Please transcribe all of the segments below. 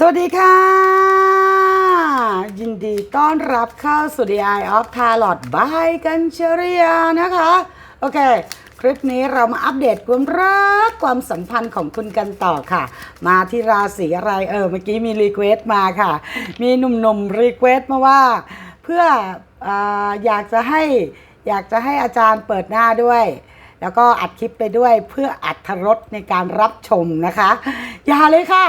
สวัสดีค่ะ ยินดีต้อนรับเข้าสู่ The Eye of Tarot by กันเชริยนะคะ โอเค คลิปนี้เรามาอัปเดตความรักความสัมพันธ์ของคุณกันต่อค่ะ มาที่ราศีอะไรเออเมื่อกี้มีรีเควสต์มาค่ะ มีหนุ่มๆรีเควสต์มาว่า เพื่อออยากจะให้อยากจะให้อาจารย์เปิดหน้าด้วยแล้วก็อัดคลิปไปด้วยเพื่ออัธรสในการรับชมนะคะ อย่าเลยค่ะ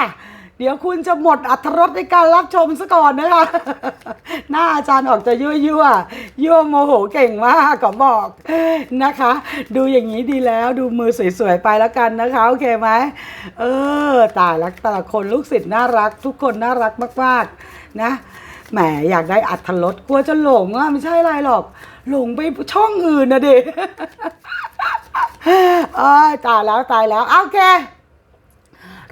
เดี๋ยวคุณจะหมดอัธรสในการรับชมซะก่อนนะคะ หน้าอาจารย์ออกจะยั่วยั่วๆยั่วโมโหเก่งมากก็บอกนะคะ ดูอย่างนี้ดีแล้วดูมือสวยๆไปแล้วกันนะคะ โอเคไหมเออตายแล้วแต่ละคนลูกศิษย์น่ารัก ทุกคนน่ารักมากๆนะแหมอยากได้อัธรสกลัวจะหลงอะไม่ใช่อะไรหรอก หลงไปช่องอื่นนะเด็เอ้ยตายแล้วตายแล้วโอเค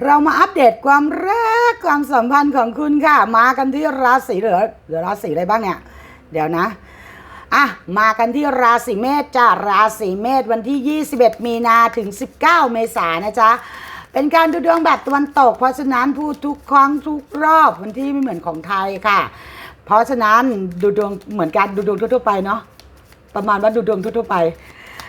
เรามาอัปเดตความรักความสัมพันธ์ของคุณค่ะ มากันที่ราศีเหลือเหลือราศีอะไรบ้างเนี่ย เดี๋ยวนะอะมากันที่ราศีเมษจ้าราศีเมษวันที่ 21 มีนาถึง 19 เมษายนนะจ๊ะเป็นการดูดวงแบบตะวันตก เพราะฉะนั้นพูดทุกครั้งทุกรอบวันที่ไม่เหมือนของไทยค่ะ เพราะฉะนั้นดูดวงเหมือนกันดูดวงทั่วๆไปเนาะประมาณว่าดูดวงทั่วๆไป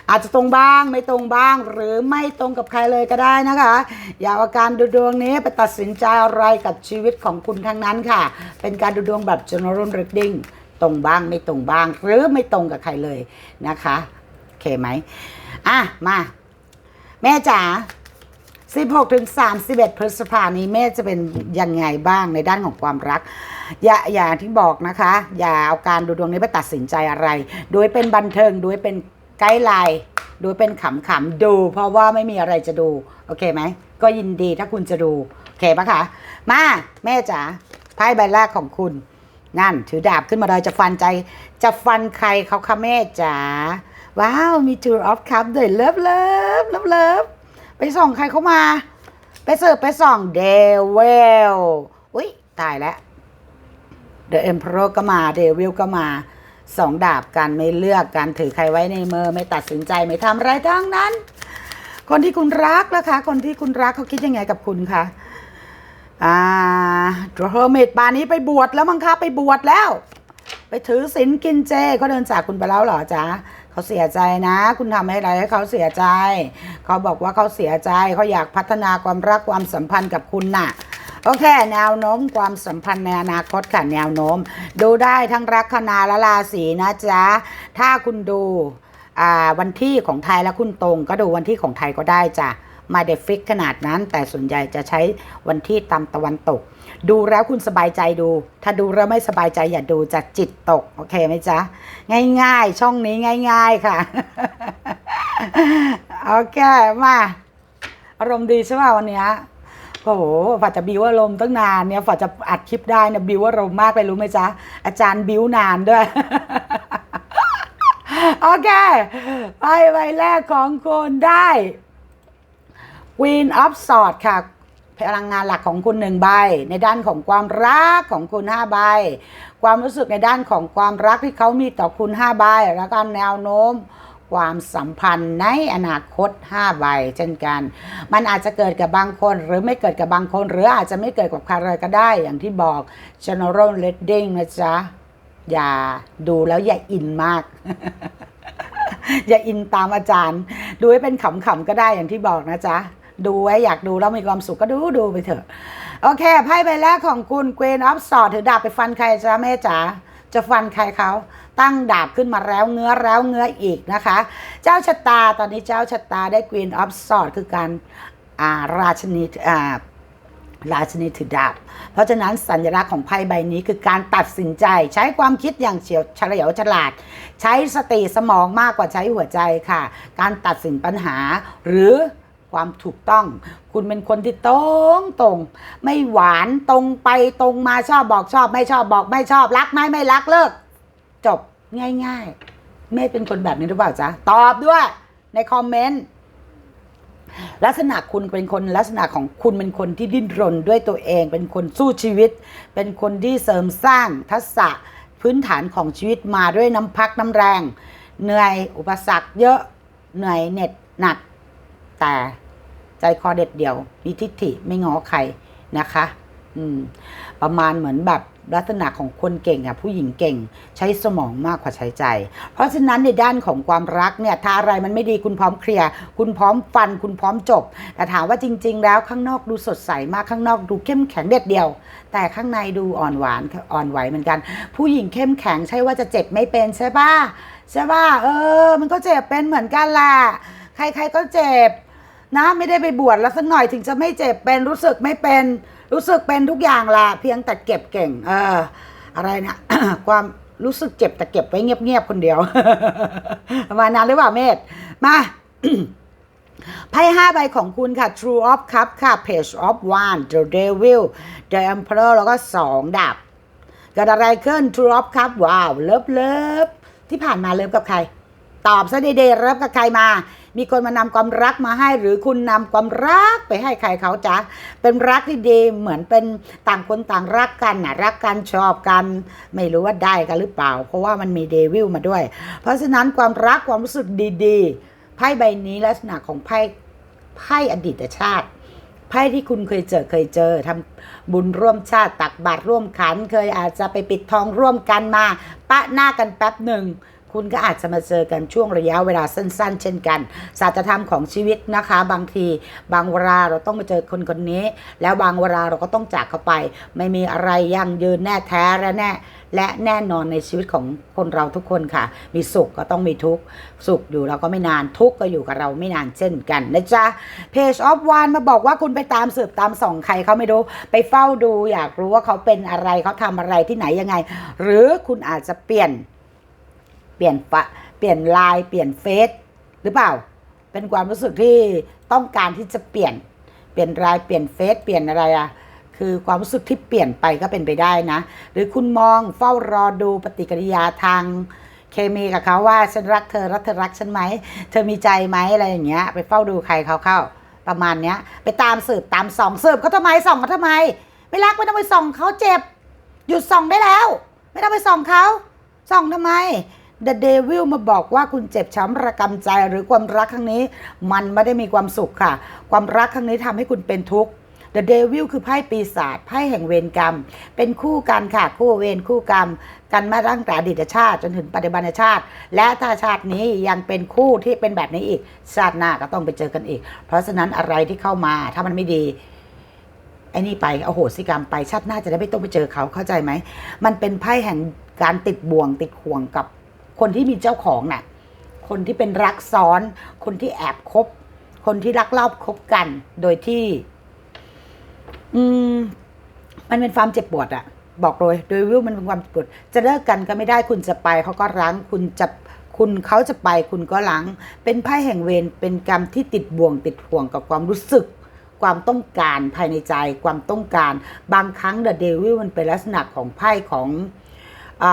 อาจจะตรงบ้างไม่ตรงบ้าง หรือไม่ตรงกับใครเลยก็ได้นะคะ อย่าเอาการดูดวงนี้ไปตัดสินใจอะไรกับชีวิตของคุณทั้งนั้นค่ะ เป็นการดูดวงแบบ general reading ตรงบ้างไม่ตรงบ้าง หรือไม่ตรงกับใครเลยนะคะโอเคไหมอะมา แม่จ๋า16ถึง31พฤษภานี้แม่จะเป็นยังไงบ้างในด้านของความรัก อย่าอย่าที่บอกนะคะ อย่าเอาการดูดวงนี้ไปตัดสินใจอะไร โดยเป็นบันเทิงโดยเป็น ไกด์ไลน์โดยเป็นขำๆดู เพราะว่าไม่มีอะไรจะดู โอเคไหม ก็ยินดีถ้าคุณจะดู โอเคปะคะมาแม่จ๋าไพ่ใบแรกของคุณ นั่น ถือดาบขึ้นมาเลยจะฟันใจ จะฟันใครเขาคะแม่จ๋าว้าว มี Tour of Cup ด้วยเลิฟเลิฟเลิฟเลิฟไปส่องใครเข้ามา ไปเสิร์ฟไปส่องเดวิลอุ้ยตายแล้วเดอะเอ็มพ r รก็มาเดวิลก็มา สองดาบกันไม่เลือกกันถือใครไว้ในมือไม่ตัดสินใจไม่ทำอะไรทั้งนั้น คนที่คุณรักนะคะ คนที่คุณรักเขาคิดยังไงกับคุณคะอ่าเฮอร์เมดปานนี้ไปบวชแล้วมั้งคะไปบวชแล้ว ไปถือศีลกินเจเขาเดินจากคุณไปแล้วเหรอจ๊ะเขาเสียใจนะ คุณทำให้อะไรให้เขาเสียใจ เขาบอกว่าเขาเสียใจเขาอยากพัฒนาความรักความสัมพันธ์กับคุณน่ะ โอเค แนวโน้มความสัมพันธ์ในอนาคตค่ะแนวโน้ม ดูได้ทั้งลัคนาและราศีนะจ๊ะ ถ้าคุณดูวันที่ของไทยและคุณตรง ก็ดูวันที่ของไทยก็ได้จ้ะมาเดฟิกขนาดนั้น แต่ส่วนใหญ่จะใช้วันที่ตามตะวันตก ดูแล้วคุณสบายใจดู ถ้าดูแล้วไม่สบายใจอย่าดูจะจิตตก โอเคไหมจ๊ะ ง่ายๆ ช่องนี้ง่าย ๆค่ะ โอเค มา อารมณ์ดีใช่ป่ะวันนี้ โอ้โหฝาจะบิวอารมณ์ตั้งนานเนี่ยฝาจะอัดคลิปได้เนี่ยบิวอารมณ์มากเลยรู้ไหมจ๊ะ อาจารย์บิวนานด้วย โอเค ไปใบแรกของคุณได้ Queen of Swords ค่ะพลังงานหลักของคุณหนึ่งใบ ในด้านของความรักของคุณห้าใบ ความรู้สึกในด้านของความรักที่เขามีต่อคุณห้าใบ แล้วก็แนวโน้ม ความสัมพันธ์ในอนาคต 5 ใบ เช่นกัน มันอาจจะเกิดกับบางคน หรือไม่เกิดกับบางคน หรืออาจจะไม่เกิดกับใครเลยก็ได้อย่างที่บอก general reading นะจ๊ะ อย่าดูแล้วอย่าอินมาก อย่าอินตามอาจารย์ ดูให้เป็นขำๆก็ได้อย่างที่บอกนะจ๊ะ ดูไว้อยากดูแล้วมีความสุขก็ดูดูไปเถอะ โอเคไพ่ใบแรกของคุณ Queen of Swords ถือดาบไปฟันใครจ๊ะแม่จ๋า จะฟันใครเขาตั้งดาบขึ้นมาแล้วเงื้อแล้วเงื้ออีกนะคะ เจ้าชะตาตอนนี้เจ้าชะตาได้ Queen of Swords คือการาราชนีอ่าราชนีถือดาบ เพราะฉะนั้นสัญลักษณ์ของไพ่ใบนี้คือการตัดสินใจใช้ความคิดอย่างเฉียวเฉลียวฉลาด ใช้สติสมองมากกว่าใช้หัวใจค่ะ การตัดสินปัญหาหรือ ความถูกต้อง คุณเป็นคนที่ตรงตรง ไม่หวานตรงไปตรงมาชอบบอกชอบ ไม่ชอบบอกไม่ชอบรักไหมไม่รักเลิก จบง่าย ๆ ไม่เป็นคนแบบนี้หรือเปล่าจ๊ะตอบด้วยในคอมเมนต์ลักษณะคุณเป็นคนลักษณะของคุณเป็นคนที่ดิ้นรนด้วยตัวเอง เป็นคนสู้ชีวิต เป็นคนที่เสริมสร้างทักษะพื้นฐานของชีวิตมาด้วยน้ำพักน้ำแรง เหนื่อยอุปสรรคเยอะเหนื่อยเหน็ดหนัก แต่ใจคอเด็ดเดี่ยว มีทิฏฐิไม่ง้อใครนะคะ อืม ประมาณเหมือนแบบลักษณะของคนเก่งอะผู้หญิงเก่งใช้สมองมากกว่าใช้ใจ เพราะฉะนั้นในด้านของความรักเนี่ยถ้าอะไรมันไม่ดีคุณพร้อมเคลียร์คุณพร้อมฟัน คุณพร้อมจบ แต่ถามว่าจริง ๆ แล้วข้างนอกดูสดใสมากข้างนอกดูเข้มแข็งเด็ดเดียว แต่ข้างในดูอ่อนหวานอ่อนไหวเหมือนกัน ผู้หญิงเข้มแข็งใช่ว่าจะเจ็บไม่เป็นใช่ป่ะใช่ป่ะเออ มันก็เจ็บเป็นเหมือนกันแหละใครๆก็เจ็บ นะไม่ได้ไปบวชแล้วสักหน่อยถึงจะไม่เจ็บเป็นรู้สึกไม่เป็นรู้สึกเป็นทุกอย่างละเพียงแต่เก็บเก่ง เออ อะไรนะ ความรู้สึกเจ็บแต่เก็บไว้เงียบๆคนเดียวมานั้นหรือเปล่าเมธมาไพ่ห้าใบของคุณค่ะ True of Cup ค่ะ Page of One The Devil The Emperor แล้วก็สองดาบเกิดอะไรขึ้น True of Cup ว้าว เลิฟเลิฟที่ผ่านมาเลิฟกับใคร ตอบซะดีๆเลิฟกับใครมา มีคนมานำความรักมาให้ หรือคุณนำความรักไปให้ใครเขาจ๊ะเป็นรักที่ดีเหมือนเป็นต่างคนต่างรักกันนะรักกันชอบกันไม่รู้ว่าได้กันหรือเปล่า เพราะว่ามันมีเดวิลมาด้วย เพราะฉะนั้นความรักความรู้สึกดีๆไพ่ใบนี้ลักษณะของไพ่ไพ่อดีตชาติไพ่ที่คุณเคยเจอเคยเจอทำบุญร่วมชาติตักบาตรร่วมขัน เคยอาจจะไปปิดทองร่วมกันมา ปะหน้ากันแป๊บหนึ่ง คุณก็อาจจะมาเจอกันช่วงระยะเวลาสั้น ๆ เช่นกันศาสตรธรรมของชีวิตนะคะ บางทีบางเวลาเราต้องมาเจอคนคนนี้ แล้วบางเวลาเราก็ต้องจากเขาไป ไม่มีอะไรยั่งยืนแน่แท้และแน่และแน่นอนในชีวิตของคนเราทุกคนค่ะ มีสุขก็ต้องมีทุกข์ สุขอยู่เราก็ไม่นาน ทุกข์ก็อยู่กับเราไม่นานเช่นกันนะจ๊ะ Page of One มาบอกว่าคุณไปตามสืบตามส่องใครเขาไม่รู้ ไปเฝ้าดูอยากรู้ว่าเขาเป็นอะไรเขาทำอะไรที่ไหนยังไง หรือคุณอาจจะเปลี่ยน เปลี่ยนปะเปลี่ยนไลน์เปลี่ยนเฟซหรือเปล่า เป็นความรู้สึกที่ต้องการที่จะเปลี่ยน เปลี่ยนไลน์เปลี่ยนเฟซเปลี่ยนอะไรอะคือความรู้สึกที่เปลี่ยนไปก็เป็นไปได้นะ หรือคุณมองเฝ้ารอดูปฏิกิริยาทางเคมีกับเขาว่าฉันรักเธอรักเธอรักฉันไหมเธอมีใจไหมอะไรอย่างเงี้ย ไปเฝ้าดูใครเขาเข้า ประมาณเนี้ย ไปตามสืบตามส่องสืบเขาทำไมส่องเขาทำไม ไม่รักไม่ต้องไปส่องเขาเจ็บ หยุดส่องได้แล้ว ไม่ต้องไปส่องเขาส่องทำไม The Devil มาบอกว่าคุณเจ็บช้ำระกำใจหรือความรักครั้งนี้ มันไม่ได้มีความสุขค่ะ ความรักครั้งนี้ทำให้คุณเป็นทุกข์ The Devil คือไพ่ปีศาจไพ่แห่งเวรกรรม เป็นคู่กันค่ะ คู่เวรคู่กรรม กันมาตั้งแต่อดีตชาติจนถึงปัจจุบันชาติ และถ้าชาตินี้ยังเป็นคู่ที่เป็นแบบนี้อีก ชาติหน้าก็ต้องไปเจอกันอีก เพราะฉะนั้นอะไรที่เข้ามาถ้ามันไม่ดีไอ้นี่ไปเอาโหสิกรรมไปชาติหน้าจะได้ไม่ต้องไปเจอเขาเข้าใจไหมมันเป็นไพ่แห่งการติดบ่วงติดห่วงกับ คนที่มีเจ้าของน่ะ คนที่เป็นรักซ้อน คนที่แอบคบ คนที่รักลอบคบกัน โดยที่ อืม มันเป็นความเจ็บปวดอะบอกเลยโดยวิวมันเป็นความเจ็บปวด จะเลิกกันก็ไม่ได้คุณจะไปเขาก็รั้ง คุณจะคุณเขาจะไปคุณก็รั้งเป็นไพ่แห่งเวรเป็นกรรมที่ติดบ่วงติดห่วงกับความรู้สึก ความต้องการภายในใจ ความต้องการ บางครั้งเดอะเดวิลมันเป็นลักษณะของไพ่ของอ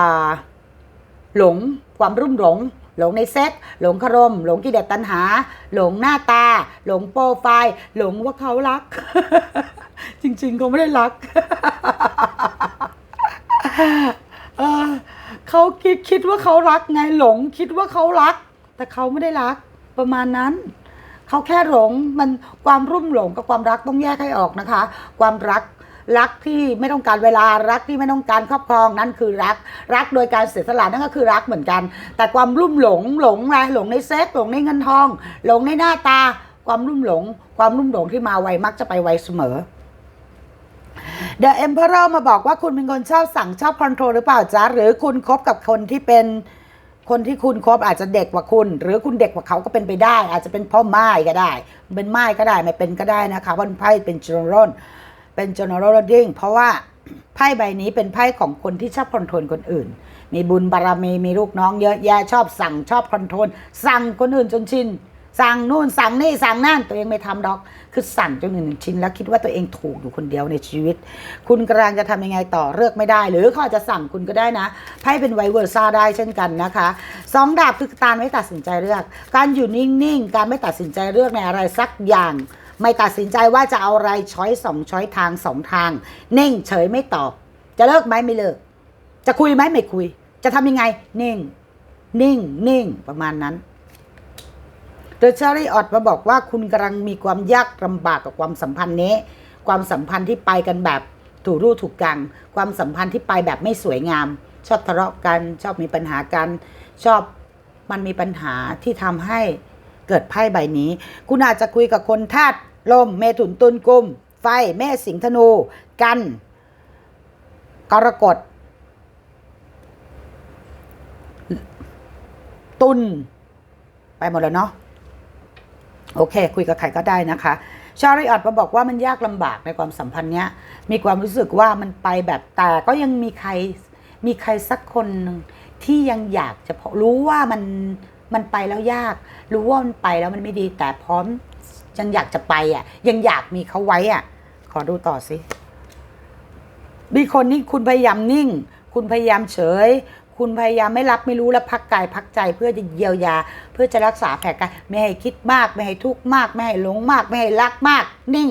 หลง ความรุ่มหลง หลงในเซ็กหลงคารม หลงกิเลสตัณหา หลงหน้าตา หลงโปรไฟล์ หลงว่าเขารัก จริงๆเขาไม่ได้รักเขาคิดคิดว่าเขารักไงหลงคิดว่าเขารัก แต่เขาไม่ได้รักประมาณนั้นเขาแค่หลงมันความรุ่มหลงกับความรักต้องแยกให้ออกนะคะ ความรัก รักที่ไม่ต้องการเวลารักที่ไม่ต้องการครอบครองนั่นคือรัก รักโดยการเสียสละนั่นก็คือรักเหมือนกัน แต่ความรุ่มหลงหลงอะไรหลงในเซ็กหลงในเงินทอง หลงในหน้าตา ความรุ่มหลง ความรุ่มหลงที่มาไวมักจะไปไวเสมอ The Emperor มาบอกว่าคุณเป็นคนชอบสั่งชอบคอนโทรลหรือเปล่าจ๊ะหรือคุณคบกับคนที่เป็นคนที่คุณคบอาจจะเด็กกว่าคุณ หรือคุณเด็กกว่าเขาก็เป็นไปได้ อาจจะเป็นพ่อไม้ก็ได้ เป็นไม้ก็ได้ไม่เป็นก็ได้นะคะวันไพ่เป็น general เป็น general reading เพราะว่าไพ่ใบนี้เป็นไพ่ของคนที่ชอบคอนโทรลคนอื่น มีบุญบารมีมีลูกน้องเยอะแยะชอบสั่งชอบคอนโทรลสั่งคนอื่นจนชินสั่งนู่นสั่งนี่สั่งนั่นตัวเองไม่ทำดอก คือสั่งจนหนึ่งชิ้นแล้วคิดว่าตัวเองถูกอยู่คนเดียวในชีวิต คุณกำลังจะทำยังไงต่อเลือกไม่ได้ หรือเขาอาจจะสั่งคุณก็ได้นะไพ่เป็นไวเวอร์ซ่าได้เช่นกันนะคะสองดาบคือการไม่ตัดสินใจเลือก การอยู่นิ่งๆ การไม่ตัดสินใจเลือกในอะไรสักอย่าง ไม่ตัดสินใจว่าจะเอาอะไรช้อยสองช้อยทางสองทางนิ่งเฉยไม่ตอบ จะเลิกไหมไม่เลิก จะคุยไหมไม่คุย จะทำยังไงนิ่งนิ่งนิ่งประมาณนั้นโดยชารีออดมาบอกว่าคุณกำลังมีความยากลำบากกับความสัมพันธ์นี้ ความสัมพันธ์ที่ไปกันแบบถูรูถูกกัง ความสัมพันธ์ที่ไปแบบไม่สวยงาม ชอบทะเลาะกัน ชอบมีปัญหากัน ชอบมันมีปัญหาที่ทำให้ เกิดไพ่ใบนี้ คุณอาจจะคุยกับคนธาตุลม เมถุนตุลกุม ไฟแม่สิงห์ธนู กัน กรกฎตุลไปหมดแล้วเนาะโอเค คุยกับใครก็ได้นะคะชาริอัดมาบอกว่ามันยากลำบากในความสัมพันธ์เนี้ย มีความรู้สึกว่ามันไปแบบแต่ก็ยังมีใครมีใครสักคนที่ยังอยากจะพอรู้ว่ามัน มันไปแล้วยาก รู้ว่ามันไปแล้วมันไม่ดี แต่พร้อมยังอยากจะไปอะ ยังอยากมีเขาไว้อะ ขอดูต่อสิมีคนนี่คุณพยายามนิ่ง คุณพยายามเฉย คุณพยายามไม่รับไม่รู้และพักกายพักใจเพื่อจะเยียวยา เพื่อจะรักษาแผลกายไม่ให้คิดมาก ไม่ให้ทุกข์มาก ไม่ให้หลงมาก ไม่ให้รักมาก นิ่ง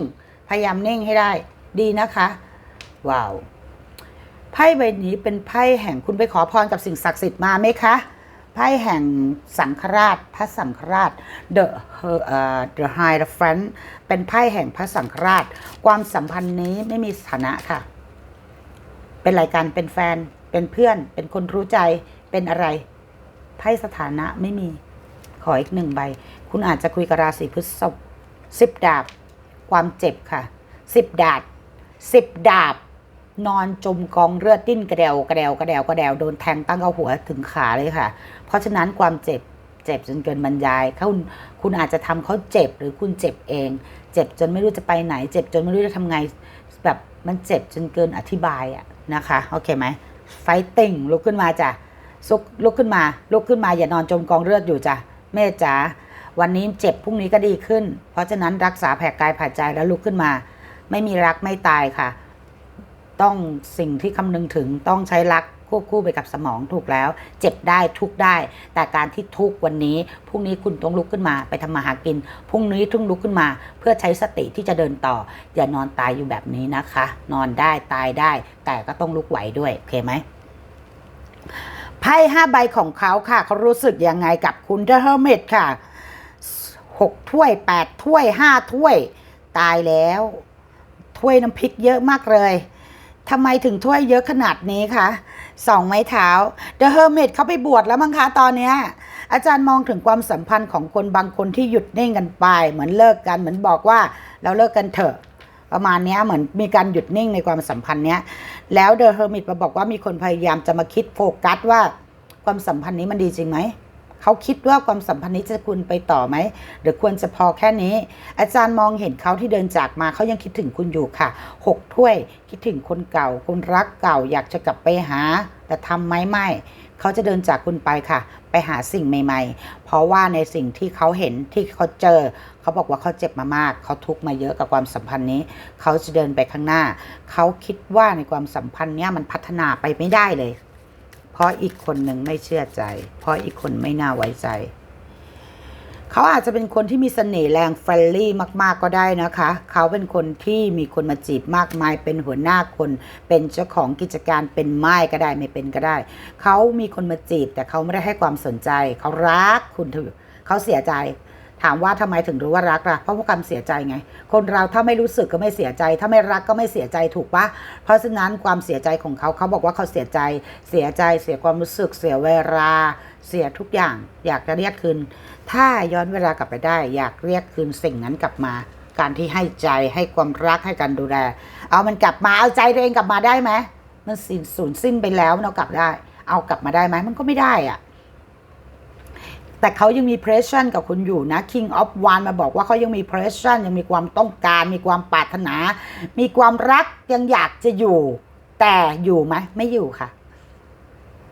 พยายามนิ่งให้ได้ ดีนะคะว้าวไพ่ใบนี้เป็นไพ่แห่งคุณไปขอพรกับสิ่งศักดิ์สิทธิ์มาไหมคะ ไพ่แห่งสังฆราช พระสังฆราช The uh, The High f r i e n d เป็นไพ่แห่งพระสังฆราช ความสัมพันธ์นี้ไม่มีสถานะค่ะ เป็นรายการเป็นแฟน เป็นเพื่อน เป็นคนรู้ใจ เป็นอะไรไพ่สถานะไม่มี ขออีกหนึ่งใบ คุณอาจจะคุยกับราศีพฤษภสิบดาบ ความเจ็บค่ะ สิบดาบ สิบดาบ นอนจมกองเลือดดิ้นกระเดวกระเดวกระเดวกระเดวโดนแทงตั้งเอาหัวถึงขาเลยค่ะ เพราะฉะนั้นความเจ็บเจ็บจนเกินบรรยายเขาคุณอาจจะทำเขาเจ็บหรือคุณเจ็บเอง เจ็บจนไม่รู้จะไปไหน เจ็บจนไม่รู้จะทำไงแบบมันเจ็บจนเกินอธิบายอะนะคะโอเคไหมไฟติ่งลุกขึ้นมาจ้ะซุกลุกขึ้นมาลุกขึ้นมาอย่านอนจมกองเลือดอยู่จ้ะแม่จ๋าวันนี้เจ็บพรุ่งนี้ก็ดีขึ้น เพราะฉะนั้นรักษาแผลกายผ่าใจแล้วลุกขึ้นมา ไม่มีรักไม่ตายค่ะ ต้องสิ่งที่คำนึงถึงต้องใช้รักควบคู่ไปกับสมองถูกแล้ว เจ็บได้ทุกได้ แต่การที่ทุกวันนี้พรุ่งนี้คุณต้องลุกขึ้นมาไปทำมาหากินพรุ่งนี้ต้องลุกขึ้นมา เพื่อใช้สติที่จะเดินต่อ อย่านอนตายอยู่แบบนี้นะคะ นอนได้ตายได้ แต่ก็ต้องลุกไหวด้วยโอเคไหมไพ่ห้าใบของเขาค่ะเขารู้สึกยังไงกับคุณเดอะเฮอร์เมตค่ะหกถ้วยแปดถ้วยห้าถ้วย ตายแล้ว ถ้วยน้ำพริกเยอะมากเลย ทำไมถึงถ้วยเยอะขนาดนี้คะสองไม้เท้า The Hermit เขาไปบวชแล้วมั้งคะตอนเนี้ยอาจารย์มองถึงความสัมพันธ์ของคนบางคนที่หยุดนิ่งกันไป เหมือนเลิกกันเหมือนบอกว่าเราเลิกกันเถอะประมาณนี้เหมือนมีการหยุดนิ่งในความสัมพันธ์เนี้ยแล้ว The Hermit มาบอกว่ามีคนพยายามจะมาคิดโฟกัสว่าความสัมพันธ์นี้มันดีจริงไหม เขาคิดว่าความสัมพันธ์นี้จะคุณไปต่อไหมหรือควรจะพอแค่นี้ อาจารย์มองเห็นเขาที่เดินจากมาเขายังคิดถึงคุณอยู่ค่ะหกถ้วยคิดถึงคนเก่า คนรักเก่าอยากจะกลับไปหา แต่ทำไหมไม่เขาจะเดินจากคุณไปค่ะ ไปหาสิ่งใหม่ ๆ เพราะว่าในสิ่งที่เขาเห็นที่เขาเจอ เขาบอกว่าเขาเจ็บมามาก เขาทุกข์มาเยอะกับความสัมพันธ์นี้ เขาจะเดินไปข้างหน้า เขาคิดว่าในความสัมพันธ์เนี้ยมันพัฒนาไปไม่ได้เลย เพราะอีกคนหนึ่งไม่เชื่อใจ เพราะอีกคนไม่น่าไว้ใจ เขาอาจจะเป็นคนที่มีเสน่ห์แรงเฟรนลี่มาก ๆก็ได้นะคะ เขาเป็นคนที่มีคนมาจีบมากมาย เป็นหัวหน้าคน เป็นเจ้าของกิจการเป็นไม้ก็ได้ไม่เป็นก็ได้ เขามีคนมาจีบแต่เขาไม่ได้ให้ความสนใจ เขารักคุณเถอเขาเสียใจ ถามว่าทำไมถึงรู้ว่ารักล่ะเพราะว่าความเสียใจไง คนเราถ้าไม่รู้สึกก็ไม่เสียใจ ถ้าไม่รักก็ไม่เสียใจถูกปะเพราะฉะนั้นความเสียใจของเขาเขาบอกว่าเขาเสียใจ เสียใจ เสียความรู้สึก เสียเวลา เสียทุกอย่าง อยากจะเรียกคืน ถ้าย้อนเวลากลับไปได้ อยากเรียกคืนสิ่งนั้นกลับมา การที่ให้ใจให้ความรักให้การดูแล เอามันกลับมาเอาใจตัวเองกลับมาได้ไหมมันสิ้นสูญสิ้นไปแล้วมันเอากลับได้ เอากลับมาได้ไหมมันก็ไม่ได้อะ แต่เขายังมี pressure กับคุณอยู่นะ King of One มาบอกว่าเขายังมี pressure ยังมีความต้องการ มีความปรารถนา มีความรักยังอยากจะอยู่ แต่อยู่ไหมไม่อยู่ค่ะ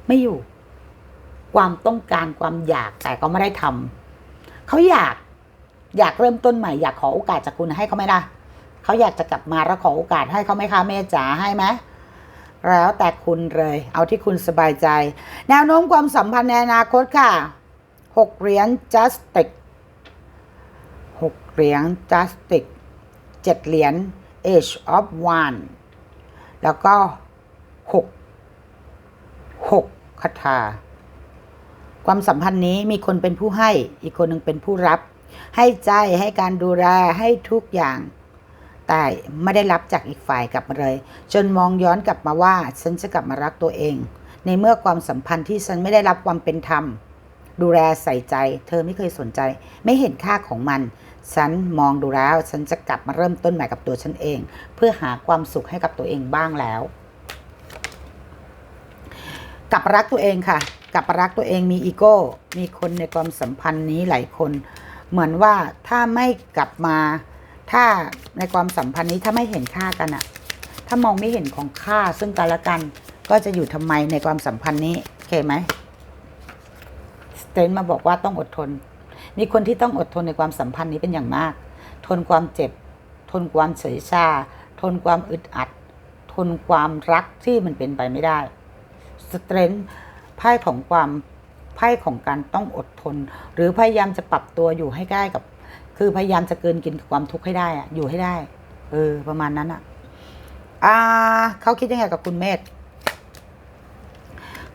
ไม่อยู่ ความต้องการความอยากแต่ก็ไม่ได้ทำเขาอยากอยากเริ่มต้นใหม่อยากขอโอกาสจากคุณให้เขาไหมล่ะเขาอยากจะกลับมาแล้วขอโอกาสให้เขาไหมคะแม่จ๋าให้ไหมแล้วแต่คุณเลย เอาที่คุณสบายใจ แนวโน้มความสัมพันธ์ในอนาคตค่ะ หกเหรียญจัสติกหกเหรียญจัสติกเจ็ดเหรียญ Age of One แล้วก็หกหกคาถา ความสัมพันธ์นี้มีคนเป็นผู้ให้อีกคนหนึ่งเป็นผู้รับ ให้ใจให้การดูแลให้ทุกอย่างแต่ไม่ได้รับจากอีกฝ่ายกลับมาเลย จนมองย้อนกลับมาว่า ฉันจะกลับมารักตัวเอง ในเมื่อความสัมพันธ์ที่ฉันไม่ได้รับความเป็นธรรม ดูแลใส่ใจ เธอไม่เคยสนใจ ไม่เห็นค่าของมัน ฉันมองดูแล้ว ฉันจะกลับมาเริ่มต้นใหม่กับตัวฉันเอง เพื่อหาความสุขให้กับตัวเองบ้างแล้ว กลับรักตัวเองค่ะ กลับรักตัวเองมีอีโก้ มีคนในความสัมพันธ์นี้หลายคน เหมือนว่าถ้าไม่กลับมา ถ้าในความสัมพันธ์นี้ถ้าไม่เห็นค่ากันอะถ้ามองไม่เห็นของค่าซึ่งกันและกัน ก็จะอยู่ทำไมในความสัมพันธ์นี้โอเคไหม เตนมาบอกว่าต้องอดทน มีคนที่ต้องอดทนในความสัมพันธ์นี้เป็นอย่างมาก ทนความเจ็บ ทนความเฉยชา ทนความอึดอัด ทนความรักที่มันเป็นไปไม่ได้ สเตรนท์ไพ่ของความไพ่ของการต้องอดทน หรือพยายามจะปรับตัวอยู่ให้ใกล้กับ คือพยายามจะเกินกินกับความทุกข์ให้ได้อะอยู่ให้ได้ เออ ประมาณนั้นอะอ่าเขาคิดยังไงกับคุณเมธ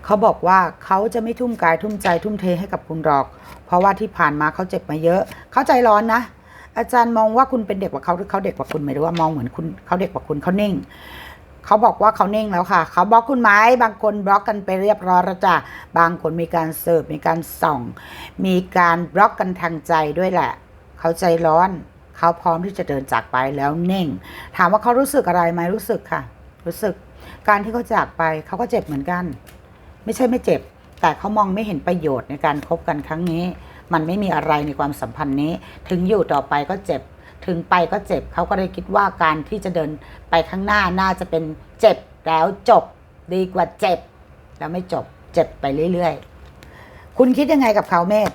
เขาบอกว่าเขาจะไม่ทุ่มกายทุ่มใจทุ่มเทให้กับคุณหรอก เพราะว่าที่ผ่านมาเขาเจ็บมาเยอะ เขาใจร้อนนะ อาจารย์มองว่าคุณเป็นเด็กกว่าเขาหรือเขาเด็กกว่าคุณไมหรือว่ามองเหมือนคุณเขาเด็กกว่าคุณเขานิ่งเขาบอกว่าเขานิ่งแล้วค่ะ เขาบล็อกคุณไหมบางคนบล็อกกันไปเรียบร้อยแล้วจ้ะบางคนมีการเสิร์ฟมีการส่อง มีการบล็อกกันทางใจด้วยแหละ เขาใจร้อน เขาพร้อมที่จะเดินจากไปแล้วนิ่ง ถามว่าเขารู้สึกอะไรไหมรู้สึกค่ะ รู้สึก การที่เขาจากไปเขาก็เจ็บเหมือนกัน ไม่ใช่ไม่เจ็บ แต่เขามองไม่เห็นประโยชน์ในการคบกันครั้งนี้ มันไม่มีอะไรในความสัมพันธ์นี้ ถึงอยู่ต่อไปก็เจ็บ ถึงไปก็เจ็บ เขาก็เลยคิดว่าการที่จะเดินไปข้างหน้าน่าจะเป็นเจ็บแล้วจบดีกว่าเจ็บ แล้วไม่จบเจ็บไปเรื่อยๆ คุณคิดยังไงกับเขาเมธ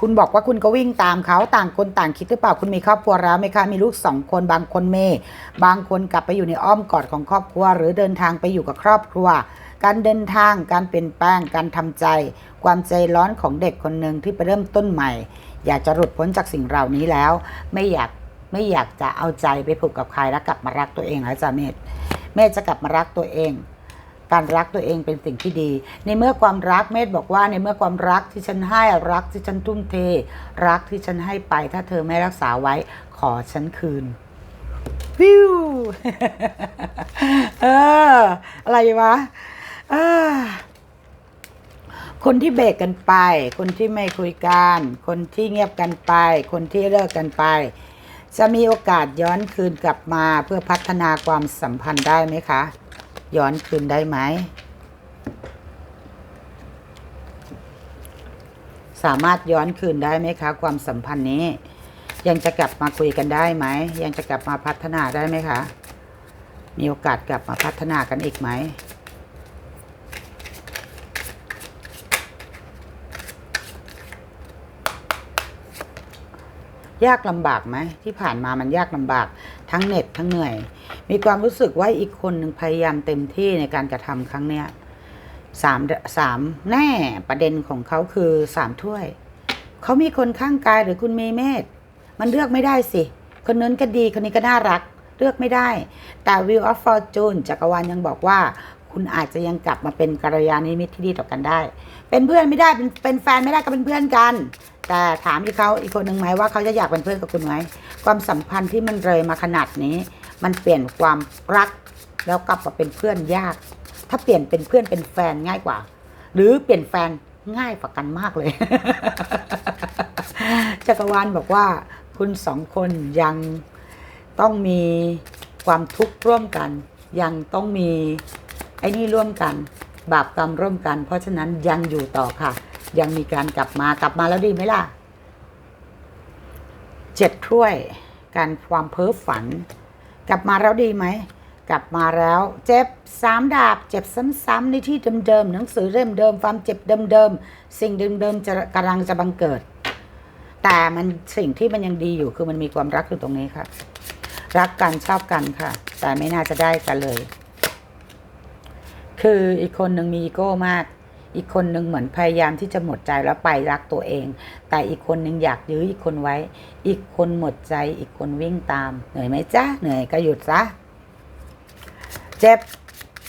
คุณบอกว่าคุณก็วิ่งตามเขาต่างคนต่างคิดหรือเปล่าคุณมีครอบครัวแล้วไหมคะมีลูกสองคนบางคนเมย์บางคนกลับไปอยู่ในอ้อมกอดของครอบครัว หรือเดินทางไปอยู่กับครอบครัว การเดินทาง การเปลี่ยนแปลง การทำใจ ความใจร้อนของเด็กคนหนึ่งที่ไปเริ่มต้นใหม่ อยากจะหลุดพ้นจากสิ่งเหล่านี้แล้ว ไม่อยากไม่อยากจะเอาใจไปผูกกับใครแล้วกลับมารักตัวเองแล้วจ้ะเมธเมธจะกลับมารักตัวเอง การรักตัวเองเป็นสิ่งที่ดี ในเมื่อความรักเมธบอกว่าในเมื่อความรักที่ฉันให้รักที่ฉันทุ่มเท รักที่ฉันให้ไป ถ้าเธอไม่รักษาไว้ขอฉันคืนวิวเอออะไรวะ คนที่เบรกกันไป คนที่ไม่คุยกัน คนที่เงียบกันไป คนที่เลิกกันไป จะมีโอกาสย้อนคืนกลับมาเพื่อพัฒนาความสัมพันธ์ได้ไหมคะ ย้อนคืนได้ไหม สามารถย้อนคืนได้ไหมคะ ความสัมพันธ์นี้ ยังจะกลับมาคุยกันได้ไหม ยังจะกลับมาพัฒนาได้ไหมคะ มีโอกาสกลับมาพัฒนากันอีกไหม ยากลำบากไหมที่ผ่านมามันยากลำบากทั้งเหน็ดทั้งเหนื่อย มีความรู้สึกว่าอีกคนหนึ่งพยายามเต็มที่ในการกระทำครั้งเนี้ยสามสามแน่ประเด็นของเขาคือสามถ้วย เขามีคนข้างกายหรือคุณเมเมธมันเลือกไม่ได้สิ คนนั้นก็ดีคนนี้ก็น่ารัก เลือกไม่ได้ แต่ Wheel of Fortune จักรวาลยังบอกว่า คุณอาจจะยังกลับมาเป็นกัลยาณมิตรที่ดีต่อกันได้ เป็นเพื่อนไม่ได้เป็นเป็นแฟนไม่ได้ก็เป็นเพื่อนกัน แต่ถามอีกเขาอีกคนหนึ่งไหมว่าเขาจะอยากเป็นเพื่อนกับคุณไหมความสัมพันธ์ที่มันเลยมาขนาดนี้ มันเปลี่ยนความรัก แล้วกลับมาเป็นเพื่อนยาก ถ้าเปลี่ยนเป็นเพื่อนเป็นแฟนง่ายกว่า หรือเปลี่ยนแฟนง่ายกว่ากันมากเลยจักรวาลบอกว่า คุณสองคนยังต้องมีความทุกข์ร่วมกัน ยังต้องมีไอ้นี่ร่วมกัน บาปกรรมร่วมกัน เพราะฉะนั้นยังอยู่ต่อค่ะ ยังมีการกลับมากลับมาแล้วดีไหมล่ะเจ็ดถ้วย การความเพ้อฝัน กลับมาแล้วดีไหมกลับมาแล้ว เจ็บสามดาบ เจ็บซ้ำๆในที่เดิมๆหนังสือเล่มเดิมความเจ็บเดิมๆสิ่งเดิมๆจะกำลังจะบังเกิด แต่มันสิ่งที่มันยังดีอยู่คือมันมีความรักอยู่ตรงนี้ค่ะ รักกันชอบกันค่ะ แต่ไม่น่าจะได้กันเลย คืออีกคนหนึ่งมีอีโก้มาก อีกคนหนึ่งเหมือนพยายามที่จะหมดใจแล้วไปรักตัวเอง แต่อีกคนหนึ่งอยากยื้ออีกคนไว้ อีกคนหมดใจ อีกคนวิ่งตาม เหนื่อยไหมจ๊ะ เหนื่อยก็หยุดซะ เจ็บ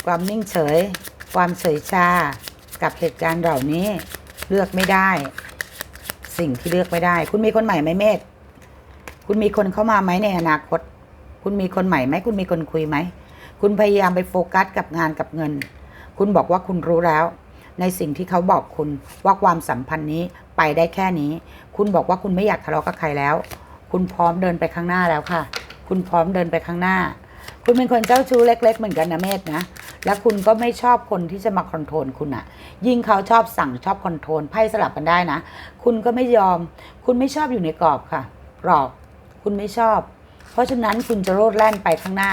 ความนิ่งเฉย ความเฉยชา กับเหตุการณ์เหล่านี้เลือกไม่ได้ สิ่งที่เลือกไม่ได้ คุณมีคนใหม่ไหมเมธคุณมีคนเข้ามาไหมในอนาคต คุณมีคนใหม่ไหม คุณมีคนคุยไหม คุณพยายามไปโฟกัสกับงานกับเงิน คุณบอกว่าคุณรู้แล้ว ในสิ่งที่เขาบอกคุณว่าความสัมพันธ์นี้ไปได้แค่นี้ คุณบอกว่าคุณไม่อยากทะเลาะกับใครแล้ว คุณพร้อมเดินไปข้างหน้าแล้วค่ะ คุณพร้อมเดินไปข้างหน้า คุณเป็นคนเจ้าชู้เล็ก ๆ เหมือนกันนะเมธนะแล้วคุณก็ไม่ชอบคนที่จะมาคอนโทรลคุณอะยิ่งเขาชอบสั่งชอบคอนโทรลไพ่สลับกันได้นะ คุณก็ไม่ยอม คุณไม่ชอบอยู่ในกรอบค่ะกรอบ คุณไม่ชอบ เพราะฉะนั้นคุณจะโลดแล่นไปข้างหน้า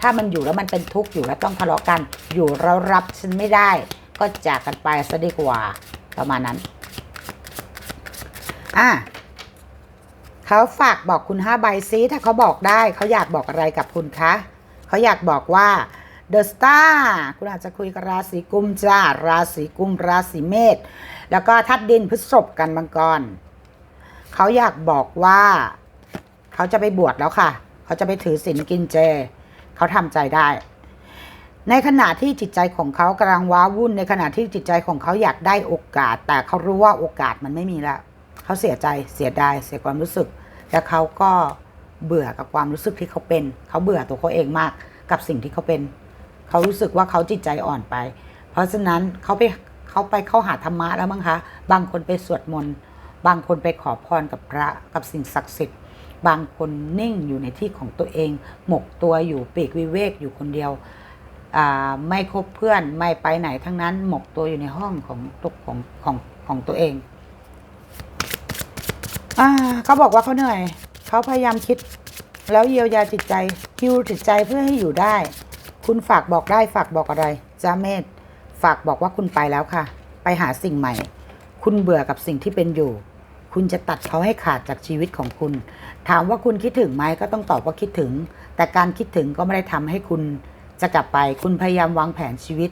ถ้ามันอยู่แล้วมันเป็นทุกข์อยู่แล้วต้องทะเลาะกัน อยู่แล้วรับฉันไม่ได้ ก็จากกันไปซะดีกว่าประมาณนั้น อะเขาฝากบอกคุณห้าใบซิถ้าเขาบอกได้เขาอยากบอกอะไรกับคุณคะเขาอยากบอกว่า The Star คุณอาจจะคุยกับราศีกุมจ้าราศีกุมราศีเมษแล้วก็ทัดดินพฤษภกันมังกรเขาอยากบอกว่า เขาจะไปบวชแล้วค่ะ เขาจะไปถือศีลกินเจ เขาทำใจได้ ในขณะที่จิตใจของเขากำลังว้าวุ่น ในขณะที่จิตใจของเขาอยากได้โอกาส แต่เขารู้ว่าโอกาสมันไม่มีแล้วเขาเสียใจเสียดายเสียความรู้สึก และเขาก็เบื่อกับความรู้สึกที่เขาเป็น เขาเบื่อตัวเขาเองมากกับสิ่งที่เขาเป็น เขารู้สึกว่าเขาจิตใจอ่อนไป เพราะฉะนั้นเขาไปเขาไปเข้าหาธรรมะแล้วมั้งคะ บางคนไปสวดมนต์บางคนไปขอพรกับพระกับสิ่งศักดิ์สิทธิ์บางคนนิ่งอยู่ในที่ของตัวเอง หมกตัวอยู่ปีกวิเวกอยู่คนเดียว ไม่คบเพื่อนไม่ไปไหนทั้งนั้นหมกตัวอยู่ในห้องของตุกของของของตัวเองอ่าเขาบอกว่าเขาเหนื่อยเขาพยายามคิด แล้วเยียวยาจิตใจฮิวจิตใจเพื่อให้อยู่ได้ คุณฝากบอกได้ฝากบอกอะไรจ้าเมธฝากบอกว่าคุณไปแล้วค่ะ ไปหาสิ่งใหม่ คุณเบื่อกับสิ่งที่เป็นอยู่ คุณจะตัดเขาให้ขาดจากชีวิตของคุณ ถามว่าคุณคิดถึงไหมก็ต้องตอบว่าคิดถึง แต่การคิดถึงก็ไม่ได้ทำให้คุณ จะกลับไปคุณพยายามวางแผนชีวิต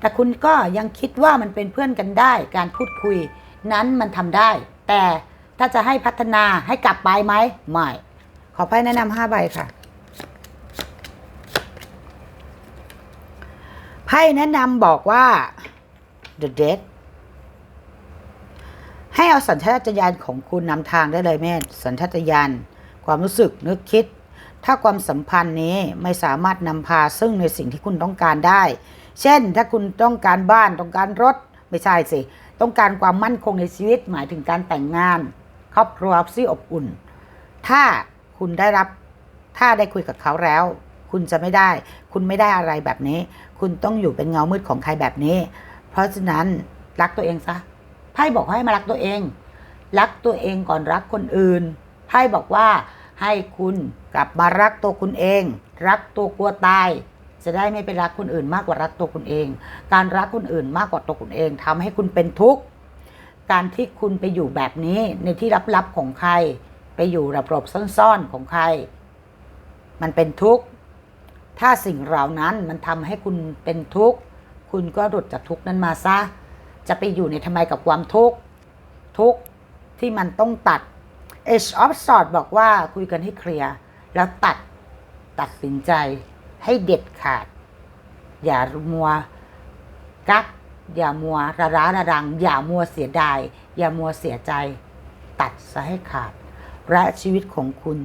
แต่คุณก็ยังคิดว่ามันเป็นเพื่อนกันได้ การพูดคุยนั้นมันทำได้ แต่ถ้าจะให้พัฒนาให้กลับไปไหมไม่ ขอไพ่แนะนำห้าใบค่ะไพ่แนะนำบอกว่า the dead ให้เอาสัญชาตญาณของคุณนำทางได้เลยแม่ สัญชาตญาณความรู้สึกนึกคิด ถ้าความสัมพันธ์นี้ไม่สามารถนำพาซึ่งในสิ่งที่คุณต้องการได้ เช่น ถ้าคุณต้องการบ้านต้องการรถไม่ใช่สิ ต้องการความมั่นคงในชีวิต หมายถึงการแต่งงาน ครอบครัวที่อบอุ่น ถ้าคุณได้รับถ้าได้คุยกับเขาแล้ว คุณจะไม่ได้ คุณไม่ได้อะไรแบบนี้ คุณต้องอยู่เป็นเงามืดของใครแบบนี้ เพราะฉะนั้นรักตัวเองซะไพ่บอกให้มารักตัวเอง รักตัวเองก่อนรักคนอื่นไพ่บอกว่า ให้คุณกลับมารักตัวคุณเอง รักตัวกลัวตาย จะได้ไม่ไปรักคนอื่นมากกว่ารักตัวคุณเอง การรักคนอื่นมากกว่าตัวคุณเองทำให้คุณเป็นทุกข์การที่คุณไปอยู่แบบนี้ในที่ลับๆของใคร ไปอยู่ระบบซ่อนๆของใคร มันเป็นทุกข์ถ้าสิ่งเหล่านั้นมันทำให้คุณเป็นทุกข์คุณก็หลุดจากทุกข์นั้นมาซะจะไปอยู่ในทำไมกับความทุกข์ทุกข์ที่มันต้องตัด Edge of s w o r d บอกว่าคุยกันให้เคลียร์ แล้วตัดตัดสินใจให้เด็ดขาด อย่ามัวกักอย่ามัวระร้าระรัง อย่ามัวเสียดาย อย่ามัวเสียใจ ตัดซะให้ขาด และชีวิตของคุณ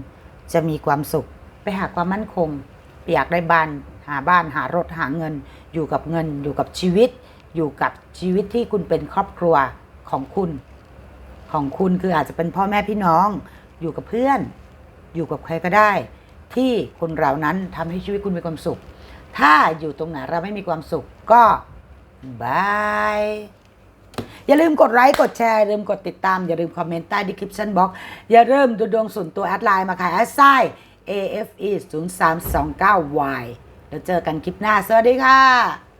จะมีความสุข ไปหาความมั่นคงอยากได้บ้านหาบ้านหารถหาเงิน อยู่กับเงิน อยู่กับชีวิต อยู่กับชีวิตที่คุณเป็นครอบครัวของคุณ ของคุณคืออาจจะเป็นพ่อแม่พี่น้องอยู่กับเพื่อน อยู่กับใครก็ได้ ที่คนเหล่านั้นทำให้ชีวิตคุณมีความสุข ถ้าอยู่ตรงไหนเราไม่มีความสุขก็บายอย่าลืมกดไลค์กดแชร์อย่าลืมกดติดตาม อย่าลืมคอมเมนต์ใต้ description box อย่าลืมดูดวงส่วนตัวแอดไลน์มาค่ะแอดไซ AFE 0 3 2 9 Y แล้วเจอกันคลิปหน้า สวัสดีค่ะ